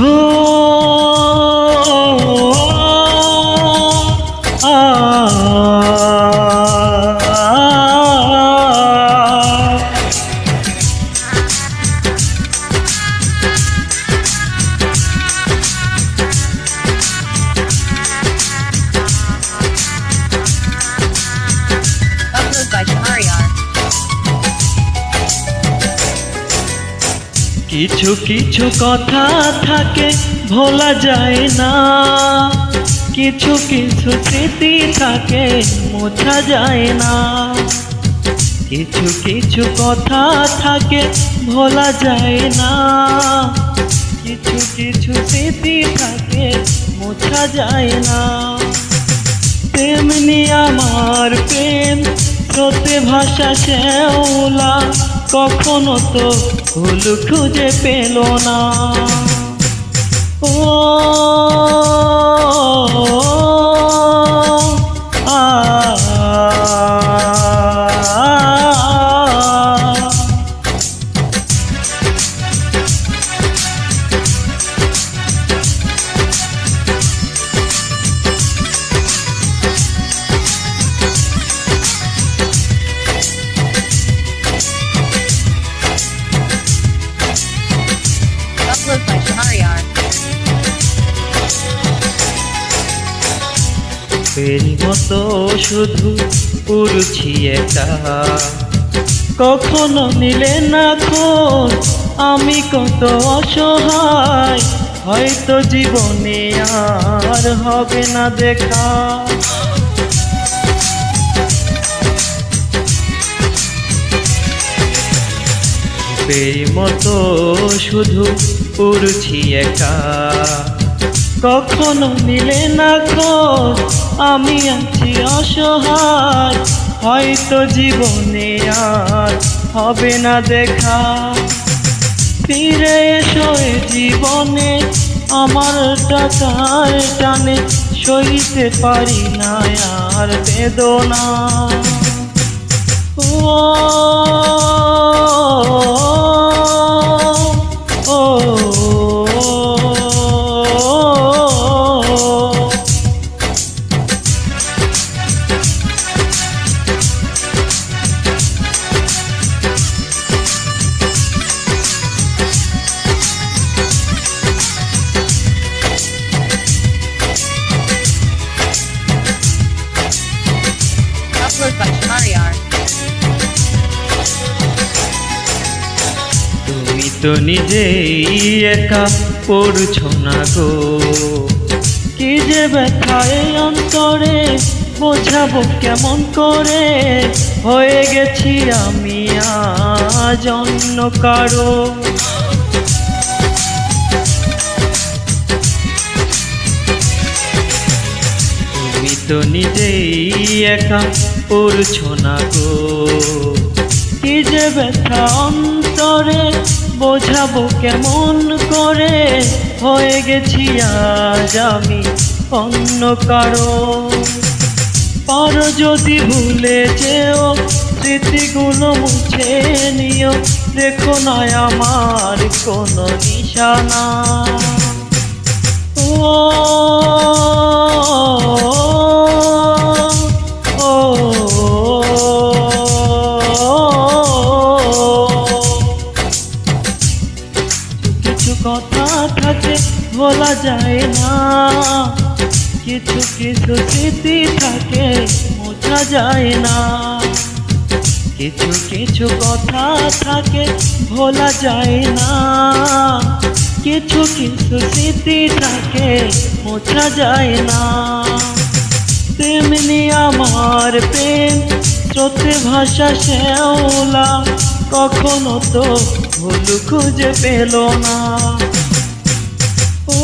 Oh. কিছু কিছু কথা থাকে, ভোলা যায় না। কিছু কিছু স্মৃতি থাকে, মোছা যায় না। কিছু কিছু কথা থাকে, ভোলা যায় না। কিছু কিছু স্মৃতি থাকে, মোছা যায় না। তেমনি আমার প্রেম ভাষা শেওলা কখনো তো ভুল খুঁজে পেল না। ও ফেরি মতো শুধু উড়ছি একা। কখনো নিলে না খোঁজ আমি কত অসহায়, হয়তো জীবনে আর হবে না দেখা। ফেরি মতো শুধু উড়ছি একা। কখনো মিলে না খোঁজ আমি আছি অসহায়, হয়তো জীবনে আর হবে না দেখা। ফিরে এসো জীবনে, আমার টাকার টানে সইতে পারি না আর বেদনা। ও তো নিজেই একা পড়ছো না গো। কি যে ব্যথায় অন্তরে, বোঝাবো কেমন করে? হয়ে গেছি আমি আজ অন্য কারও। তুমি তো নিজেই একা পড়ছো না গো। কি যে ব্যথা অন্তরে বোঝাবো কেমন করে? হয়ে গেছি আজ আমি অন্য কারও। পারো যদি ভুলে যেও, স্মৃতিগুলো মুছে নিও। দেখো নয় আমার কোনো নিশানা। ও বলা যায় না। কিছু কিছু স্মৃতি থাকে মোছা যায় না। কিছু কিছু কথা থাকে, ভোলা যায় না। কিছু কিছু স্মৃতি থাকে মোছা যায় না। তেমনি আমার প্রেম, স্রোতে ভাষা শ্যাওলা, কখনো তো ভুল খুঁজে পেল না। ও